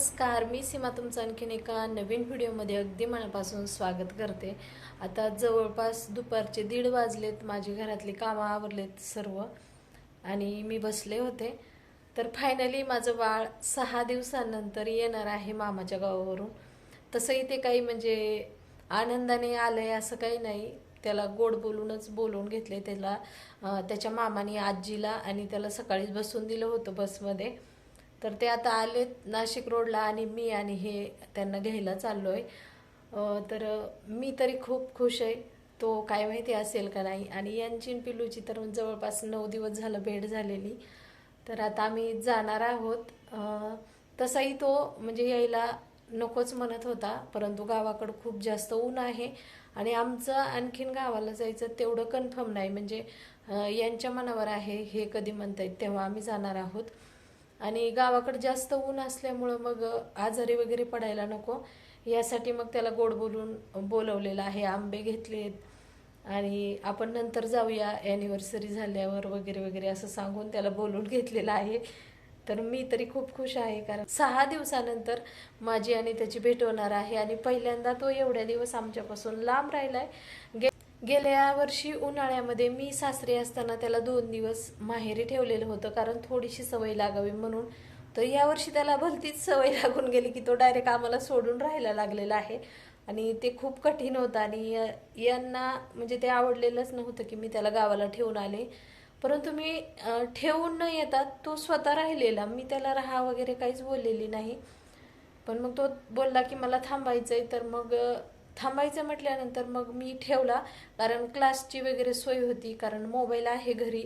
नमस्कार मी सीमा तुमचं आणखीन एका नवीन व्हिडिओमध्ये अगदी मनापासून स्वागत करते. आता जवळपास दुपारचे दीड वाजलेत माझी घरातली कामं आवरलेत सर्व आणि मी बसले होते. तर फायनली माझं बाळ सहा दिवसानंतर येणार आहे मामाच्या गावावरून. तसंही ते काही म्हणजे आनंदाने आलं आहे असं काही नाही. त्याला गोड बोलूनच बोलवून घेतले त्याला त्याच्या मामाने आजीला आणि त्याला सकाळीच बसून दिलं होतं बसमध्ये. तर ते आता आलेत नाशिक रोडला आणि मी आणि हे त्यांना घ्यायला चाललो आहे तर मी तरी खूप खुश आहे. तो काय माहिती असेल का नाही. आणि यांची पिलूची तर जवळपास नऊ दिवस झालं भेट झालेली. तर आता आम्ही जाणार आहोत. तसाही तो म्हणजे यायला नकोच म्हणत होता. परंतु गावाकडं खूप जास्त ऊन आहे. आणि आमचं आणखीन गावाला जायचं तेवढं कन्फर्म नाही. म्हणजे यांच्या मनावर आहे. हे कधी म्हणता येईल तेव्हा आम्ही जाणार आहोत. आणि गावाकडे जास्त ऊन असल्यामुळं मग आजारी वगैरे पडायला नको. यासाठी मग त्याला गोड बोलून बोलवलेलं आहे आंबे घेतलेत. आणि आपण नंतर जाऊया ॲनिव्हर्सरी झाल्यावर वगैरे वगैरे असं सांगून त्याला बोलून घेतलेलं आहे. तर मी तरी खूप खुश आहे कारण सहा दिवसानंतर माझी आणि त्याची भेट होणार आहे. आणि पहिल्यांदा तो एवढ्या दिवस आमच्यापासून लांब राहिलाय. गे गेल्या वर्षी उन्हाळ्यामध्ये मी सासरी असताना त्याला दोन दिवस माहेरी ठेवलेलं होतं कारण थोडीशी सवय लागावी म्हणून. तर यावर्षी त्याला भलतीच सवय लागून गेली की तो डायरेक्ट आम्हाला सोडून राहायला लागलेला आहे. आणि ते खूप कठीण होतं आणि यांना म्हणजे ते आवडलेलंच नव्हतं की मी त्याला गावाला ठेवून आले. परंतु मी ठेवून न येतात तो स्वतः राहिलेला. मी त्याला राहा वगैरे काहीच बोललेली नाही. पण मग तो बोलला की मला थांबायचं आहे तर मग थांबायचं म्हटल्यानंतर मग मी ठेवला कारण क्लासची वगैरे सोय होती कारण मोबाईल आहे घरी.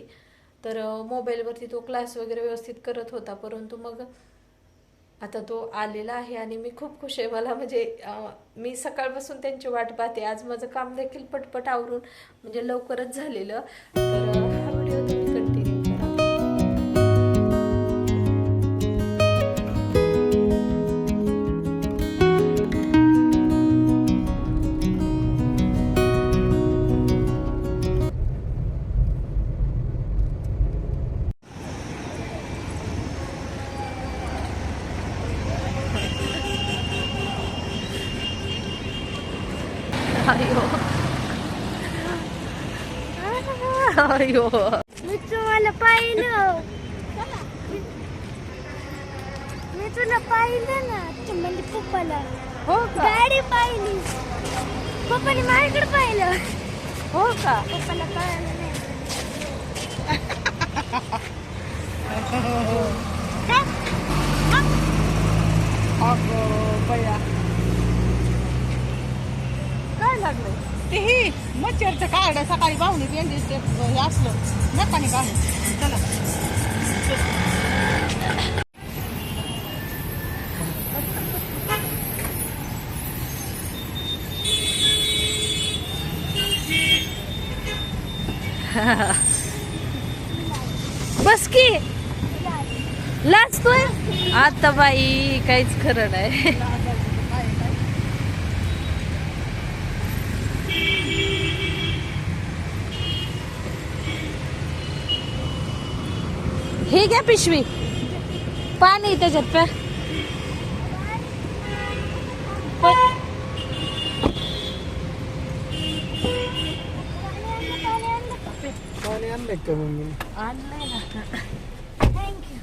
तर मोबाईलवरती तो क्लास वगैरे व्यवस्थित करत होता परंतु मग आता तो आलेला आहे आणि मी खूप खुश आहे. मला म्हणजे मी सकाळपासून त्यांची वाट पाहते. आज माझं काम देखील पटपट आवरून म्हणजे लवकरच झालेलं. तर हा व्हिडिओ अयो अयो मी तुम्हाला पाहिलं मी तुला पाहिलं ना तू म्हणजे पप्पाला हो का गाडी पाहिली पप्पाने माझ्याकडे पाहिलं हो का पप्पाला कळलं नाही काय? काय लागलं ते पिक्चरचं कार्ड सकाळी पाहुणे पेंडी ते हे असलं. नकाने काढ. चला. बस की. लाजतोय? आता बाई काहीच खरं नाही. हे घ्या पिशवी. पाणी त्याच्यात प्या. पाणी आणलं का मम्मी? आणलंय ना. थँक्यू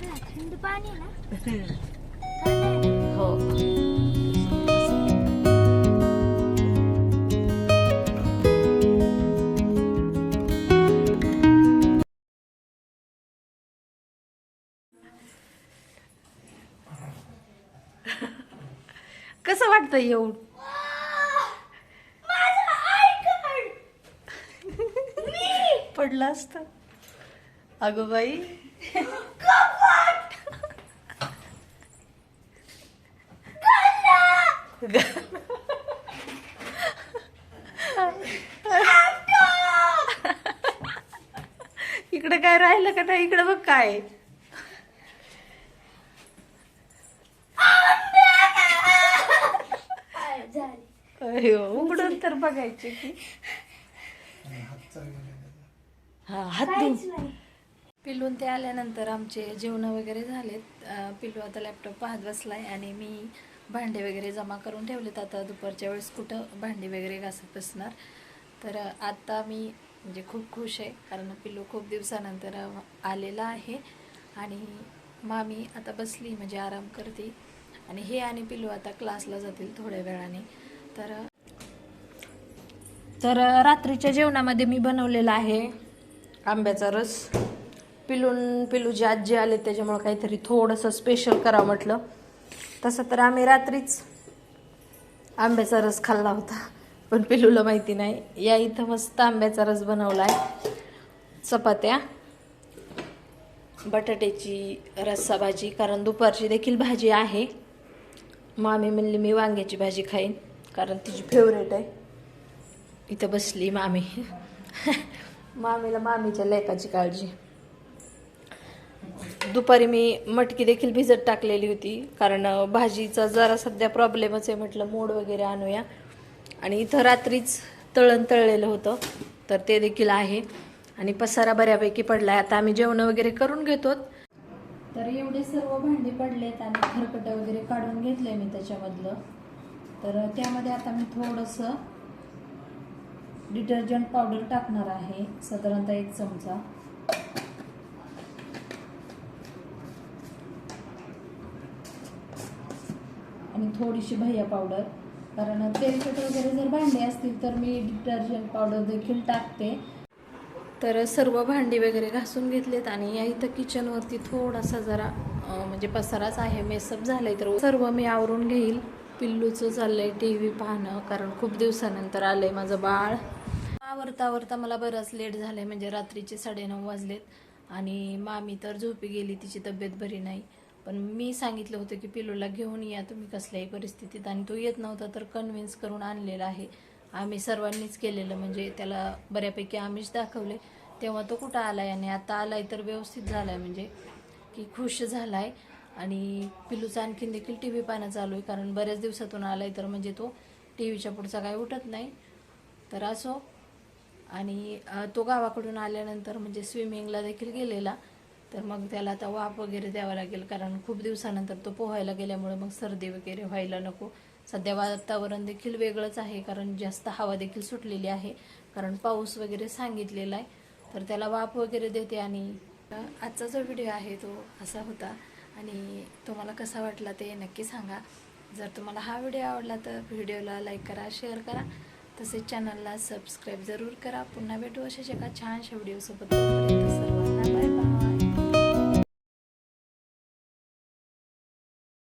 थंड पाणी ना थंड आहे ना? हो. कसं वाटतं येऊन पडलं असतं. अगं बाई. इकडे काय राहिलं का नाही? इकडे बघ काय झाली अयो, उघडून तर बघायचे की. हा हात धुवून पिल्लून ते आल्यानंतर आमचे जेवणं वगैरे झालेत. अं, पिल्लू आता लॅपटॉप पाहत बसलाय आणि मी भांडे वगैरे जमा करून ठेवलेत. आता दुपारच्या वेळेस कुठं भांडी वगैरे घासत बसणार. तर अं, आता मी म्हणजे खूप खुश आहे कारण पिल्लू खूप दिवसानंतर अं, आलेला आहे. आणि मामी आता बसली म्हणजे आराम करते. आणि हे आणि पिल्लू आता क्लासला जातील थोड्या वेळाने. तर तर रात्रीच्या जेवणामध्ये मी बनवलेला आहे आंब्याचा रस. पिलून पिलूची आजी आले त्याच्यामुळं काहीतरी थोडंसं स्पेशल करावं म्हटलं. तसं तर आम्ही रात्रीच आंब्याचा रस खाल्ला होता पण पिलूला माहिती नाही. या इथं मस्त आंब्याचा रस बनवला आहे चपात्या बटाट्याची रस्सा भाजी कारण दुपारची देखील भाजी आहे. मामी म्हणली मी वांग्याची भाजी खाईन. कारण तिची फेवरेट आहे. इथं बसली मामी. मामीला मामीच्या लेकाची काळजी. दुपारी मी मटकी देखील भिजत टाकलेली होती कारण भाजीचा जरा सध्या प्रॉब्लेमच आहे म्हटलं मोड वगैरे आणूया. आणि इथं रात्रीच तळण तळलेलं होतं तर ते देखील आहे. आणि पसारा बऱ्यापैकी पडला आहे आता आम्ही जेवण वगैरे करून घेतो. तर एवढे सर्व भांडी पडलेत आणि खरकट वगैरे काढून घेतलंय मी त्याच्यामधलं. तर त्यामध्ये आता मी थोडंसं डिटर्जंट पावडर टाकणार आहे साधारणतः एक चमचा. आणि थोडीशी भैया पावडर. कारण तेलकट वगैरे जर भांडी असतील तर मी डिटर्जंट पावडर देखील टाकते. तर सर्व भांडी वगैरे घासून घेतलेत आणि या इथं किचनवरती थोडासा जरा म्हणजे पसाराच आहे मेसअप झालाय तर सर्व मी आवरून घेईल. पिल्लूचं चाललंय टी व्ही पाहणं कारण खूप दिवसानंतर आलं आहे माझं बाळ. आवरता आवरता मला बरंच लेट झालं आहे म्हणजे रात्रीचे साडेनऊ वाजलेत. आणि मामी तर झोपी गेली तिची तब्येत बरी नाही. पण मी सांगितलं होतं की पिल्लूला घेऊन या तुम्ही कसल्याही परिस्थितीत. आणि तो येत नव्हता तर कन्व्हिन्स करून आणलेला आहे. आम्ही सर्वांनीच केलेलं म्हणजे त्याला बऱ्यापैकी आम्हीच दाखवले. तेव्हा तो कुठं आला आहे आणि आता आला आहे तर व्यवस्थित झाला आहे म्हणजे की खुश झाला आहे आणि पिलूचा आणखीन देखील टी व्ही पाहणं चालू आहे कारण बऱ्याच दिवसातून आलाय तर म्हणजे तो टी व्हीच्या पुढचा काय उठत नाही. तर असो. आणि तो गावाकडून आल्यानंतर म्हणजे स्विमिंगला देखील गेलेला. तर मग त्याला आता वाफ वगैरे द्यावा लागेल कारण खूप दिवसानंतर तो पोहायला गेल्यामुळे मग सर्दी वगैरे व्हायला नको. सध्या वातावरण देखील वेगळंच आहे कारण जास्त हवा देखील सुटलेली आहे कारण पाऊस वगैरे सांगितलेला आहे. तर त्याला वाफ वगैरे देते आणि आजचा जो व्हिडिओ आहे तो असा होता. आणि तुम्हाला कसा वाटला ते नक्की सांगा. जर तुम्हाला हा व्हिडिओ आवडला तर व्हिडिओला लाईक करा शेअर करा. तसेच चॅनलला सबस्क्राईब जरूर करा. पुन्हा भेटू अशाच एका छानशा व्हिडिओसोबत तोपर्यंत